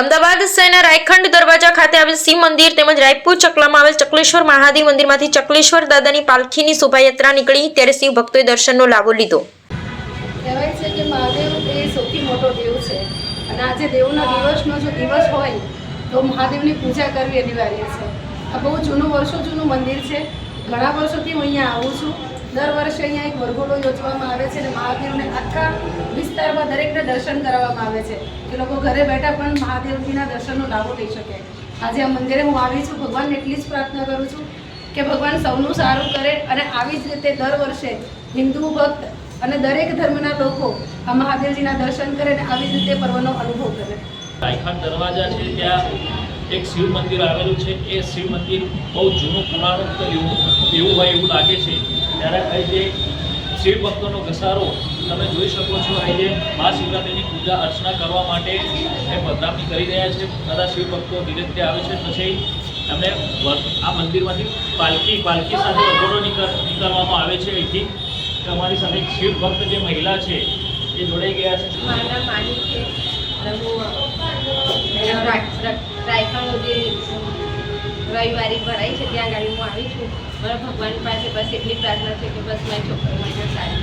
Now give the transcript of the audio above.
અમદાવાદ શહેરના રાયખંડ દરવાજા ખાતે આવેલ શિવ મંદિર તેમજ રાયપુર ચકલામાં આવેલ ચકલેશ્વર મહાદેવ મંદિરમાંથી ચકલેશ્વર દાદાની પાલખીની શોભાયાત્રા નીકળી, ત્યારે શિવ ભક્તોએ દર્શનનો લાભો લીધો. કહેવાય છે કે મહાદેવ એ સૌથી મોટો દેવ છે. અને આજે દેવના દિવસનો જો દિવસ હોય, તો મહાદેવની પૂજા કરવી અનિવાર્ય છે. આ બહુ જૂનું, વર્ષો જૂનું મંદિર છે. ઘણા વર્ષોથી હું અહીંયા આવું છું. દર વર્ષે અહીંયા એક વરઘોડો યોજવામાં આવે છે અને મહાદેવને આખા વિસ્તારમાં દરેકને દર્શન કરાવવામાં આવે છે. કે લોકો ઘરે બેઠા પણ મહાદેવજીના દર્શનનો લાભો લઈ શકે. આજે આ મંદિરે હું આવી છું, ભગવાનને એટલી જ પ્રાર્થના કરું છું કે ભગવાન સૌનું સારું કરે અને આવી જ રીતે દર વર્ષે હિન્દુ ભક્ત અને દરેક ધર્મના લોકો આ મહાદેવજીના દર્શન કરે અને આવી જ રીતે પર્વનો અનુભવ કરે. રાયખાન દરવાજા છે, ત્યાં એક શિવ મંદિર આવેલું છે. એ શિવ મંદિર બહુ જૂનું પુરાણું એવું એવું હોય એવું લાગે છે. ત્યારે અહીં જે શિવ ભક્તોનો ઘસારો તમે જોઈ શકો છો અહીં જે મહાશિવરાત્રિની પૂજા અર્ચના કરવા માટે એ પધરામણી કરી રહ્યા છે. બધા શિવ ભક્તો ધીરે ધીરે આવે છે, પછી એમને આ મંદિરમાંથી પાલકી પાલકી સાથે વગોડો નીકળવામાં આવે છે. અહીંથી અમારી સાથે શિવ ભક્ત જે મહિલા છે, એ જોડાઈ ગયા છે. મારું માની છે ભરાય છે, ત્યાં ગાડી હું આવી છું. મારા ભગવાન પાસે બસ એટલી પ્રાર્થના છે કે બસ મારી છોકરી માટે સારી.